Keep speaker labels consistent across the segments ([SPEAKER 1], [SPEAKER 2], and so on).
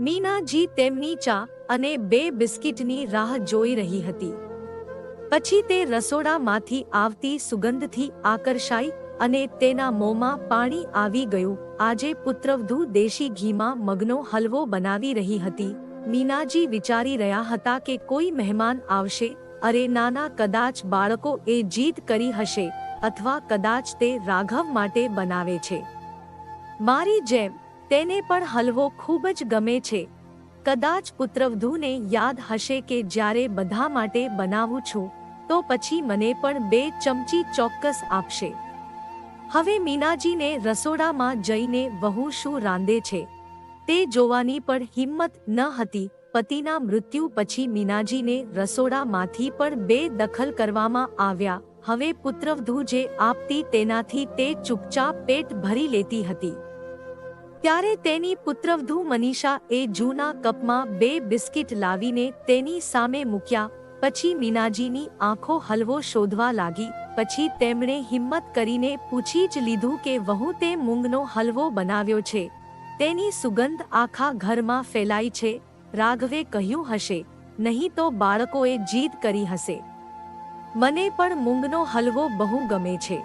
[SPEAKER 1] મીનાજી તેમની ચા અને બે બિસ્કિટની રાહ જોઈ રહી હતી. પછી તે રસોડામાંથી આવતી સુગંધથી આકર્ષાઈ અને તેના મોંમાં પાણી આવી ગયું. આજે પુત્રવધુ દેશી ઘીમાં મગનો હલવો બનાવી રહી હતી. મીનાજી વિચારી રહ્યા હતા કે કોઈ મહેમાન આવશે. અરે નાના, કદાચ બાળકો એ જીદ કરી હશે અથવા કદાચ તે રાઘવ માટે બનાવે છે. મારી જેમ તેને પણ હલવો ખૂબ જ ગમે છે. કદાચ પુત્રવધૂને યાદ હશે કે જ્યારે બધા માટે બનાવું છું, તો પછી મને પણ બે ચમચી ચોક્કસ આપશે. હવે મીનાજીને રસોડામાં જઈને વહુ શું રાંધે છે? તે જોવાની પણ હિંમત ન હતી. પતિના મૃત્યુ પછી મીનાજીને રસોડામાંથી પણ બે દખલ કરવામાં આવ્યા. હવે પુત્રવધુ જે આપતી તેનાથી તે ચૂપચાપ પેટ ભરી લેતી હતી. ત્યારે તેની પુત્રવધુ મનીષા એ જૂના કપમાં બે બિસ્કિટ લાવીને તેની સામે મૂક્યા, પછી મીનાજીની આંખો હલવો શોધવા લાગી, પછી તેમણે હિંમત કરીને પૂછી જ લીધું કે વહુ તે મૂંગનો હલવો બનાવ્યો છે. તેની સુગંધ આખા ઘરમાં ફેલાઈ છે, રાઘવે કહ્યું હશે, નહીં તો બાળકોએ જીદ કરી હશે. મને પણ મૂંગનો હલવો બહુ ગમે છે.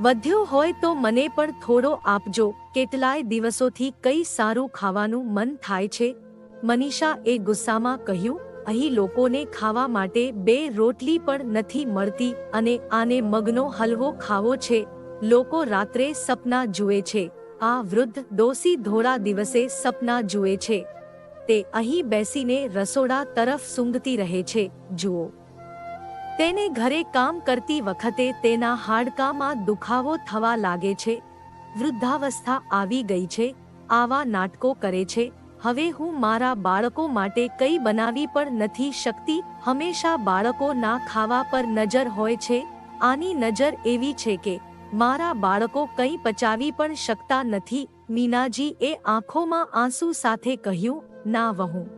[SPEAKER 1] વધ્યો હોય તો મને પણ થોડો આપજો. કેટલાય દિવસોથી કઈ સારું ખાવાનું મન થાય છે. મનીષા એ ગુસ્સામાં કહ્યું, અહીં લોકોને ખાવા માટે બે રોટલી પણ નથી મળતી અને આને મગનો હલવો ખાવો છે. લોકો રાત્રે સપના જુએ છે. આ વૃદ્ધ દોષી ધોળા દિવસે સપના જુએ છે. તે અહીં બેસીને રસોડા તરફ સૂંઘતી રહે છે. જુઓ. તેને ઘરે કામ કરતી વખતે તેના હાડકામાં દુખાવો થવા લાગે છે. વૃદ્ધાવસ્થા આવી ગઈ છે. આવા નાટકો કરે છે. હવે હું મારા બાળકો માટે કંઈ બનાવી પણ નથી શકતી. હંમેશા બાળકો ના ખાવા પર નજર હોય છે. આની નજર એવી છે કે મારા બાળકો કંઈ પચાવી પણ શકતા નથી. મીનાજી એ આંખોમાં આંસુ સાથે કહ્યું, ના વહું.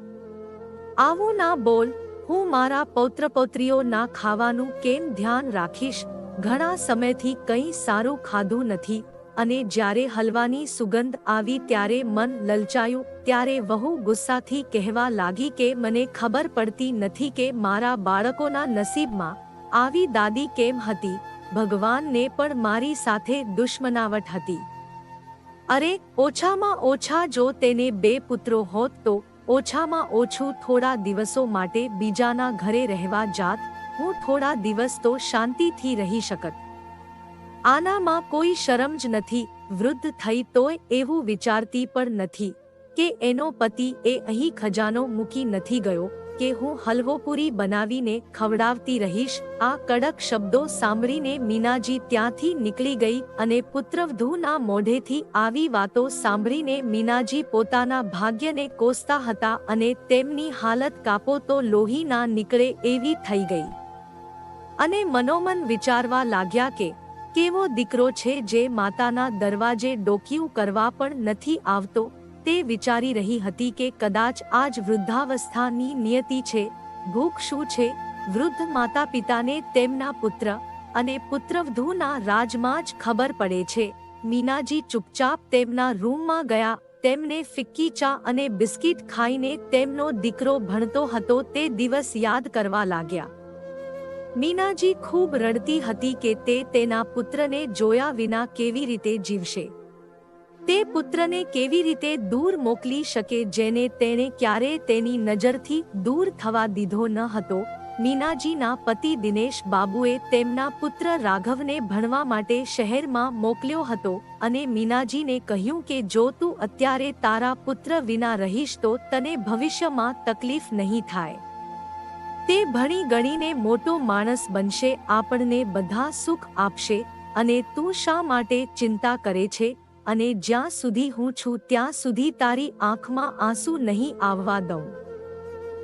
[SPEAKER 1] આવું ના બોલ. હું મારા પૌત્ર પૌત્રીઓના ખાવાનું કેમ ધ્યાન રાખીશ? ઘણા સમયથી કંઈ સારું ખાધું નથી અને જ્યારે હલવાની સુગંધ આવી ત્યારે મન લલચાયું, ત્યારે વહુ ગુસ્સાથી કહેવા લાગી કે મને ખબર પડતી નથી કે મારા બાળકોના નસીબમાં આવી દાદી કેમ હતી. ભગવાનને પણ મારી સાથે દુશ્મનાવટ હતી. અરે, ઓછામાં ઓછા જો તેને બે પુત્રો હોત તો ઓછામાં ઓછું થોડા દિવસો માટે બીજાના ઘરે રહેવા જાત, હું થોડા દિવસ તો શાંતિથી રહી શકત. આનામાં કોઈ શરમ જ નથી, વૃદ્ધ થઈ તોય એવું વિચારતી પણ નથી, કે એનો પતિ એ અહીં ખજાનો મૂકી નથી ગયો કે હું હલવોપુરી બનાવીને ખવડાવતી રહીશ, આ કડક શબ્દો સાંભળીને મીનાજી ત્યાંથી નીકળી ગઈ અને પુત્રવધૂના મોઢેથી આવી વાતો સાંભળીને મીનાજી પોતાના ભાગ્યને કોસતા હતા અને તેમની હાલત કાપો તો લોહી ના નીકળે એવી થઈ ગઈ. અને મનોમન વિચારવા લાગ્યા કે, કેવો દીકરો છે જે માતાના દરવાજે ડોકિયું કરવા પણ નથી આવતો? તે વિચારી રહી હતી કે કદાચ આજ વૃદ્ધાવસ્થાની નિયતિ છે, ભૂખ શું છે, વૃદ્ધ માતા પિતાને તેમના પુત્ર અને પુત્રવધૂના રાજમાં જ ખબર પડે છે. મીનાજી ચૂપચાપ તેમના રૂમમાં ગયા, તેમને ફિક્કી ચા અને બિસ્કિટ ખાઈને તેમનો દીકરો ભણતો હતો તે દિવસ યાદ કરવા લાગ્યા. મીનાજી ખૂબ રડતી હતી કે તે તેના પુત્રને જોયા વિના કેવી રીતે જીવશે. તે પુત્રને કેવી રીતે દૂર મોકલી શકે જેને તેણે ક્યારે તેની નજરથી દૂર થવા દીધો ન હતો મીનાજીના પતિ દિનેશ બાબુએ તેમના પુત્ર રાઘવને ભણવા માટે શહેરમાં મોકલ્યો હતો અને મીનાજીને કહ્યું કે જો તું અત્યારે તારા પુત્ર વિના રહીશ તો તને ભવિષ્યમાં તકલીફ નહીં થાય. તે ભણી ગણીને મોટો માણસ બનશે, આપણને બધા સુખ આપશે અને તું શા માટે ચિંતા કરે છે? અને જ્યાં સુધી હું છું ત્યાં સુધી તારી આંખમાં આંસુ નહીં આવવા દઉં.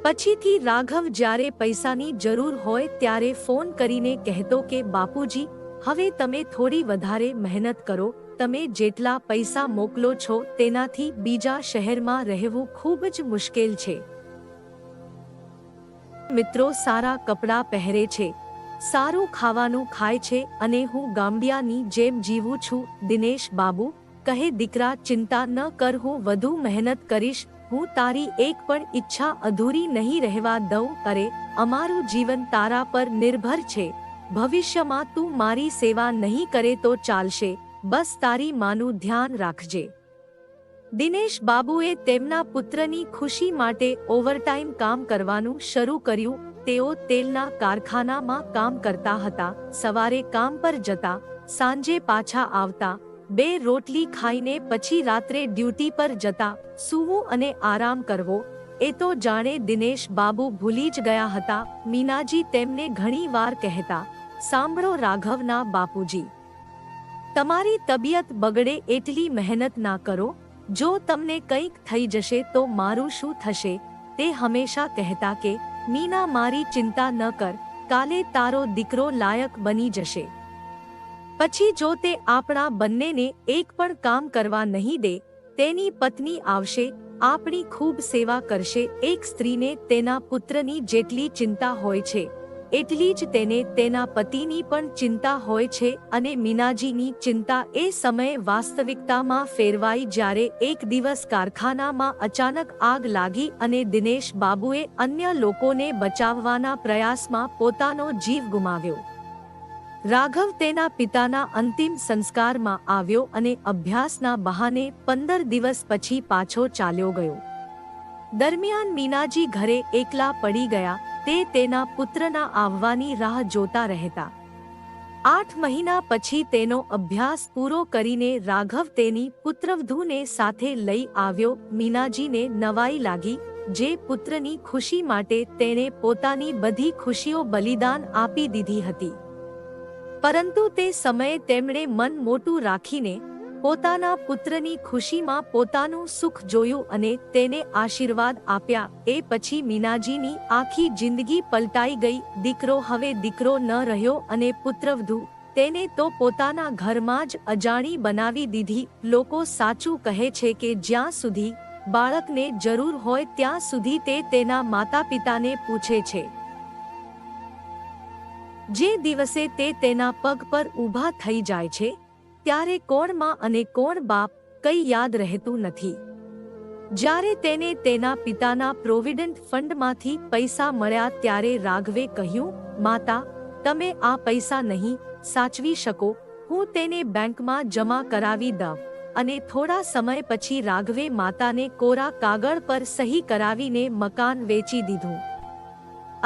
[SPEAKER 1] પછીથી રાઘવ જ્યારે પૈસાની જરૂર હોય ત્યારે ફોન કરીને કહેતો કે, બાપુજી, હવે તમે થોડી વધારે મહેનત કરો. તમે જેટલા પૈસા મોકલો છો તેનાથી બીજા શહેરમાં રહેવું ખૂબ જ મુશ્કેલ છે. મિત્રો, સારા કપડાં પહેરે છે. સારું ખાવાનું ખાય છે અને હું ગામડિયાની જેમ જીવું છું. દિનેશ બાબુ કહે, દીકરા, ચિંતા ન કર, હું વધુ મહેનત કરીશ. હું તારી એક પણ ઈચ્છા અધૂરી નહીં રહેવા દઉં. અરે અમારું જીવન તારા પર નિર્ભર છે. ભવિષ્યમાં તું મારી સેવા નહીં કરે તો ચાલશે. બસ તારી માનું ધ્યાન રાખજે. દિનેશ બાબુએ તેમના પુત્રની ખુશી માટે ઓવરટાઈમ કામ કરવાનું શરૂ કર્યું. તેઓ તેલના કારખાનામાં કામ કરતા હતા. સવારે કામ પર જતા, સાંજે પાછા આવતા બે રોટલી ખાઈને પછી રાત્રે ડ્યુટી પર જતા સૂવું અને આરામ કરવો, એ તો જાણે દિનેશ બાબુ ભૂલી જ ગયા હતા. મીનાજી તેમને ઘણી વાર કહેતા, સાંભળો રાઘવના બાપુજી. તમારી તબિયત બગડે એટલી મહેનત ના કરો. જો તમને કંઈક થઈ જશે તો મારું શું થશે? તે હંમેશા કહેતા કે, મીના, મારી ચિંતા ન કર. કાલે તારો દીકરો લાયક બની જશે. પછી જો તે આપણા બંનેને એક પણ કામ કરવા નહીં દે, તેની પત્ની આવશે, આપણી ખૂબ સેવા કરશે, એક સ્ત્રીને તેના પુત્રની જેટલી ચિંતા હોય છે, એટલી જ તેને તેના પતિની પણ ચિંતા હોય છે અને મીનાજીની ચિંતા એ સમયે વાસ્તવિકતામાં ફેરવાઈ જ્યારે એક દિવસ કારખાનામાં અચાનક આગ લાગી અને દિનેશ બાબુએ અન્ય લોકોને બચાવવાના પ્રયાસમાં પોતાનો જીવ ગુમાવ્યો. રાઘવ તેના પિતાના અંતિમ સંસ્કારમાં આવ્યો અને અભ્યાસના બહાને પંદર દિવસ પછી પાછો ચાલ્યો ગયો. દરમિયાન મીનાજી ઘરે એકલા પડી ગયા, તે તેના પુત્રના આવવાની રાહ જોતા રહેતા. આઠ મહિના પછી તેનો અભ્યાસ પૂરો કરીને રાઘવ તેની પુત્રવધૂને સાથે લઈ આવ્યો, મીનાજીને નવાઈ લાગી, જે પુત્રની ખુશી માટે તેણે પોતાની બધી ખુશીઓ બલિદાન આપી દીધી હતી. પરંતુ તે સમયે તેમણે મન મોટું રાખીને પોતાના પુત્રની ખુશીમાં પોતાનું સુખ જોયું અને તેને આશીર્વાદ આપ્યા. એ પછી મીનાજીની આખી જિંદગી પલટાઈ ગઈ. દીકરો હવે દીકરો ન રહ્યો અને પુત્રવધુ તેને તો પોતાના ઘરમાં જ અજાણી બનાવી દીધી. લોકો સાચું કહે છે કે જ્યાં સુધી બાળકને જરૂર હોય ત્યાં સુધી તે તેના માતા પિતાને પૂછે છે. જે દિવસે તે તેના પગ પર ઊભા થઈ જાય છે, ત્યારે કોણમાં અને કોણ બાપ કઈ યાદ રહેતું નથી. જ્યારે તેને તેના પિતાના પ્રોવિડન્ટ ફંડમાંથી પૈસા મળ્યા ત્યારે રાઘવે કહ્યું, માતા, તમે આ પૈસા નહીં, સાચવી શકો, હું તેને બેંકમાં જમા કરાવી દઉં. અને થોડા સમય પછી રાઘવે માતાને કોરા કાગળ પર સહી કરાવીને મકાન વેચી દીધું.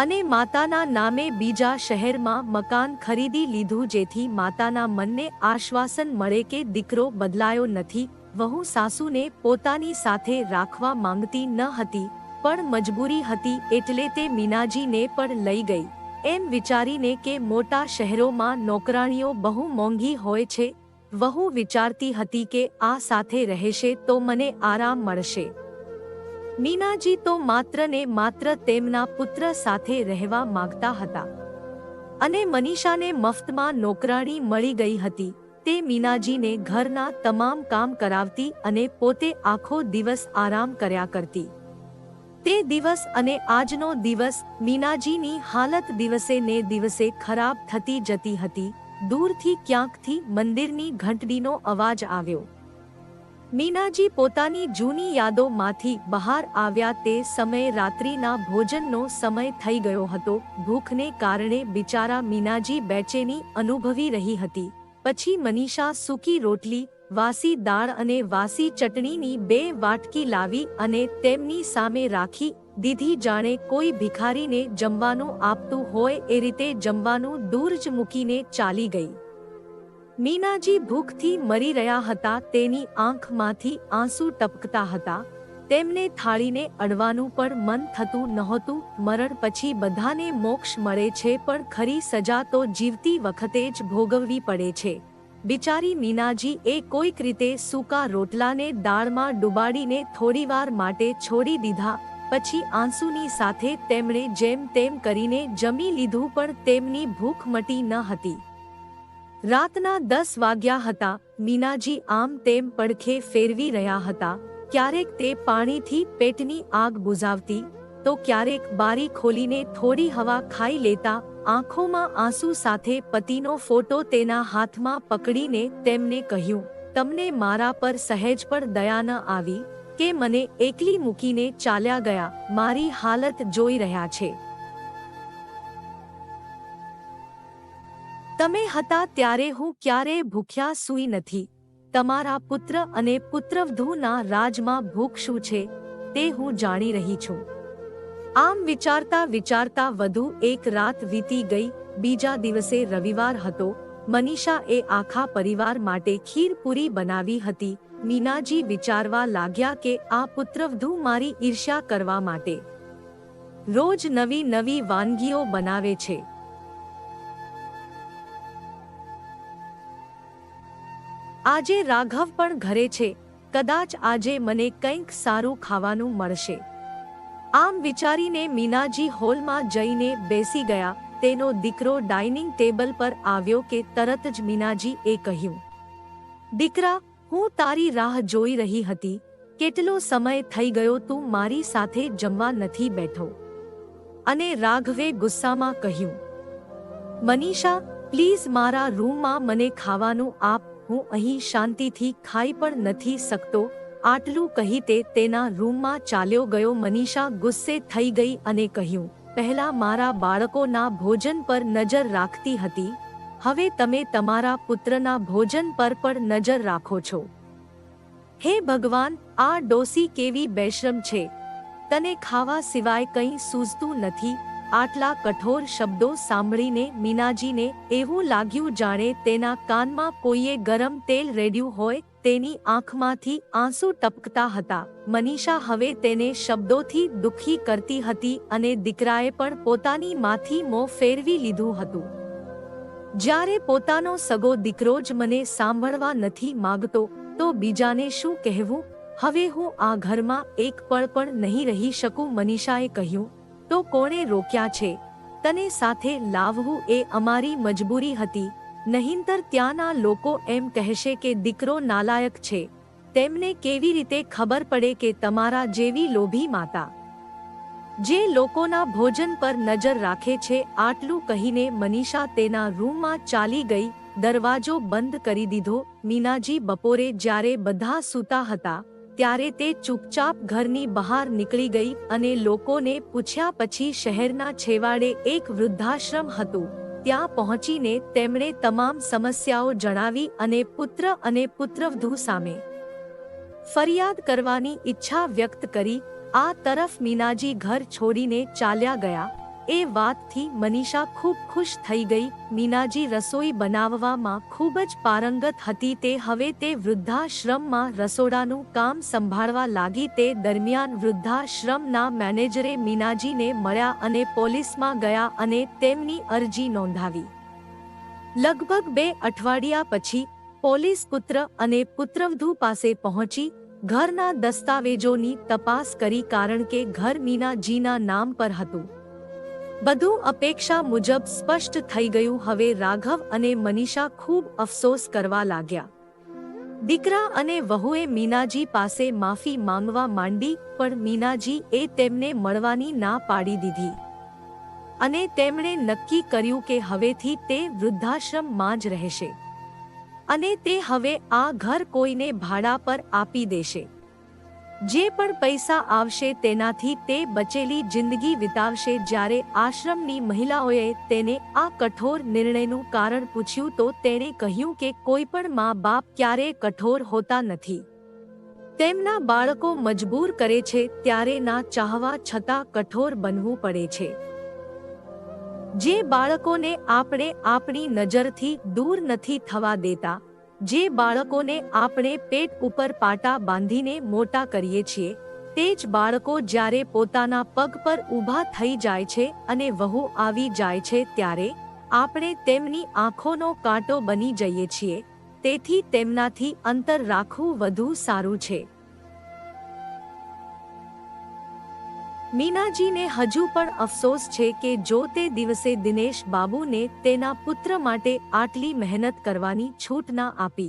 [SPEAKER 1] અને માતાના નામે બીજા શહેરમાં મકાન ખરીદી લીધું, જેથી માતાના મનને આશ્વાસન મળે કે દીકરો બદલાયો નથી. વહુ સાસુને પોતાની સાથે રાખવા માંગતી ન હતી, પણ મજબૂરી હતી એટલે તે મીનાજીને પણ લઈ ગઈ. એમ વિચારીને કે મોટા શહેરોમાં નોકરાણીઓ બહુ મોંઘી હોય છે. વહુ વિચારતી હતી કે આ સાથે રહેશે તો મને આરામ મળશે. મીનાજી તો માત્ર ને માત્ર તેમના પુત્ર સાથે રહેવા માંગતા હતા. અને મનીષાને મફતમાં નોકરાણી મળી ગઈ હતી. તે મીનાજીને ઘરના તમામ કામ કરાવતી અને પોતે આખો દિવસ આરામ કર્યા કરતી. તે દિવસ અને આજનો દિવસ મીનાજીની હાલત દિવસે ને દિવસે ખરાબ થતી જતી હતી. દૂરથી ક્યાંકથી મંદિરની ઘંટડીનો અવાજ આવ્યો. મીનાજી પોતાની જૂની યાદોમાંથી બહાર આવ્યા તે સમયે રાત્રિના ભોજનનો સમય થઈ ગયો હતો. ભૂખને કારણે બિચારા મીનાજી બેચેની અનુભવી રહી હતી. પછી મનીષા સૂકી રોટલી, વાસી દાળ અને વાસી ચટણીની બે વાટકી લાવી અને તેમની સામે રાખી, દીધી જાણે કોઈ ભિખારીને જમવાનું આપતું હોય એ રીતે જમવાનું દૂર જ મૂકીને ચાલી ગઈ. મીનાજી ભૂખથી મરી રહ્યા હતા, તેની આંખમાંથી આંસુ ટપકતા હતા. તેમને થાળીને અડવાનું પણ મન થતું નહોતું. મરણ પછી બધાને મોક્ષ મળે છે, પણ ખરી સજા તો જીવતી વખતે જ ભોગવવી પડે છે. બિચારી મીનાજી એ કોઈક રીતે સૂકા રોટલાને દાળમાં ડુબાડીને થોડીવાર માટે છોડી દીધા. પછી આંસુની સાથે તેમણે જેમ તેમ કરીને જમી લીધું, પણ તેમની ભૂખ મટી ન હતી. રાતના દસ વાગ્યા હતા. મીનાજી આમ તેમ પડખે ફેરવી રહ્યા હતા. ક્યારેક તે પાણીથી પેટની આગ બુઝાવતી, તો ક્યારેક બારી ખોલીને થોડી હવા ખાઈ લેતા, આંખોમાં આંસુ સાથે પતિનો ફોટો તેના હાથમાં પકડીને તેમને કહ્યું, તમને મારા પર સહેજ પણ દયા ન આવી કે મને એકલી મૂકીને ચાલ્યા ગયા. મારી હાલત જોઈ રહ્યા છે. તમે હતા ત્યારે હું ક્યારેય ભૂખ્યા સૂઈ નથી. તમારા પુત્ર અને પુત્રવધૂના રાજમાં ભૂખ શું છે, તે હું જાણી રહી છું. આમ વિચારતા વિચારતા વધુ એક રાત વીતી ગઈ, બીજા દિવસે રવિવાર હતો મનીષા એ આખા પરિવાર માટે ખીર પૂરી બનાવી હતી, મીનાજી વિચારવા લાગ્યા કે આ પુત્રવધુ મારી ઈર્ષ્યા કરવા માટે. રોજ નવી નવી વાનગીઓ બનાવે છે. આજે રાઘવ પણ ઘરે છે. કદાચ આજે મને કંઈક સારું ખાવાનું મળશે. આમ વિચારીને મીનાજી હોલમાં જઈને બેસી ગયા. તેનો દીકરો ડાઇનિંગ ટેબલ પર આવ્યો કે તરત જ મીનાજી એ કહ્યું, દીકરા, હું તારી રાહ જોઈ રહી હતી. કેટલો સમય થઈ ગયો તું મારી સાથે જમવા નથી બેઠો. અને રાઘવે ગુસ્સામાં કહ્યું, મનીષા, પ્લીઝ મારા રૂમમાં મને ખાવાનું આપ હું અહીં શાંતિથી ખાઈ પણ નથી શકતો. આટલું કહી તે તેના રૂમમાં ચાલ્યો ગયો. મનીષા ગુસ્સે થઈ ગઈ અને કહ્યું, પહેલા મારા બાળકોના ભોજન પર નજર રાખતી હતી. હવે તમે તમારા પુત્રના ભોજન પર પણ નજર રાખો છો. હે ભગવાન, આ ડોસી કેવી બેશરમ છે. તને ખાવા સિવાય કંઈ સૂઝતું નથી. આટલા કઠોર શબ્દો સાંભળીને મીનાજીને એવું લાગ્યું, જાણે તેના કાનમાં કોઈએ ગરમ તેલ રેડ્યું હોય, તેની આંખમાંથી આંસુ ટપકતા હતા. મનીષા હવે તેને શબ્દોથી દુઃખી કરતી હતી અને દીકરાએ પણ પોતાની માથી મોં ફેરવી લીધું હતું. જ્યારે પોતાનો સગો દીકરો જ મને સાંભળવા નથી માગતો, તો બીજાને શું કહેવું? હવે હું આ ઘરમાં એક પળ પણ નહીં રહી શકું, મનીષાએ કહ્યું. તો કોણે રોક્યા છે? તને સાથે લાવવું એ અમારી મજબૂરી હતી. નહીંતર ત્યાંના લોકો એમ કહેશે કે દીકરો નાલાયક છે. તેમને કેવી રીતે ખબર પડે કે તમારા જેવી લોભી માતા? જે લોકોના ભોજન પર નજર રાખે છે, આટલું કહીને મનીષા તેના રૂમમાં ચાલી ગઈ, દરવાજો બંધ કરી દીધો. મીનાજી બપોરે જ્યારે બધા સૂતા હતા ત્યારે તે ચૂપચાપ ઘરની બહાર નીકળી ગઈ અને લોકોને પૂછ્યા પછી શહેરના છેવાડે એક વૃદ્ધાશ્રમ હતું. ત્યાં પહોંચીને તેમણે તમામ સમસ્યાઓ જણાવી અને પુત્ર અને પુત્રવધુ સામે ફરિયાદ કરવાની ઈચ્છા વ્યક્ત કરી. આ તરફ મીનાજી ઘર છોડીને ચાલ્યા ગયા. એ વાતથી મનીષા ખૂબ ખુશ થઈ ગઈ. મીનાજી રસોઈ બનાવવામાં ખૂબ જ પારંગત હતી તે હવે તે વૃદ્ધાશ્રમમાં રસોડાનું કામ સંભાળવા લાગી તે દરમિયાન વૃદ્ધાશ્રમના મેનેજરે મીનાજીને મળ્યા અને પોલીસમાં ગયા અને તેમની અરજી નોંધાવી. લગભગ બે અઠવાડિયા પછી પોલીસ પુત્ર અને પુત્રવધુ પાસે પહોંચી, ઘરના દસ્તાવેજોની તપાસ કરી કારણ કે ઘર મીનાજીના નામ પર હતું. બધું અપેક્ષા મુજબ સ્પષ્ટ થઈ ગયું. હવે રાઘવ અને મનીષા ખૂબ અફસોસ કરવા લાગ્યા. દીકરા અને વહુએ મીનાજી પાસે માફી માંગવા માંડી, પણ મીનાજી એ તેમને મળવાની ના પાડી દીધી. અને તેમણે નક્કી કર્યું કે હવેથી તે વૃદ્ધાશ્રમમાં જ રહેશે. અને તે હવે આ ઘર કોઈને ભાડા પર આપી દેશે. જે પણ પૈસા આવશે તેનાથી તે બચેલી જિંદગી વિતાવશે. જ્યારે આશ્રમની મહિલાઓએ તેને આ કઠોર નિર્ણયનું કારણ પૂછ્યું તો તેણે કહ્યું કે કોઈ પણ મા બાપ ક્યારેય કઠોર હોતા નથી. તેમના બાળકો મજબૂર કરે છે ત્યારે ના ચાહવા છતાં કઠોર બનવું પડે છે. જે બાળકોને આપણે આપણી નજરથી દૂર નથી થવા દેતા જે બાળકોને આપણે પેટ ઉપર પાટા બાંધીને મોટા કરીએ છીએ, તે જ બાળકો જ્યારે પોતાના પગ પર ઊભા થઈ જાય છે અને વહુ આવી જાય છે ત્યારે આપણે તેમની આંખોનો કાંટો બની જઈએ છીએ, તેથી તેમનાથી અંતર રાખવું વધુ સારું છે. મીનાજીને હજુ પણ અફસોસ છે કે જો તે દિવસે દિનેશ બાબુને તેના પુત્ર માટે આટલી મહેનત કરવાની છૂટ ના આપી.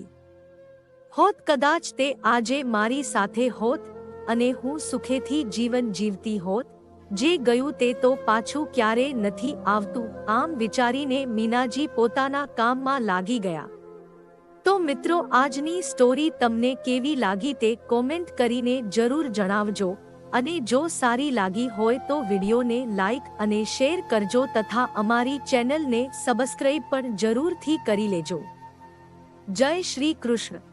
[SPEAKER 1] હોત કદાચ તે આજે મારી સાથે હોત અને હું સુખેથી જીવન જીવતી હોત, જે ગયું તે તો પાછું ક્યારે નથી આવતું, આમ વિચારીને મીનાજી પોતાના કામમાં લાગી ગયા. તો મિત્રો, આજની સ્ટોરી તમને કેવી લાગી તે કોમેન્ટ કરીને જરૂર જણાવજો. અને જો સારી લાગી હોય તો વિડીયોને લાઈક અને શેર કરજો તથા અમારી ચેનલને સબસ્ક્રાઇબ પણ જરૂરથી કરી લેજો. જય શ્રી કૃષ્ણ.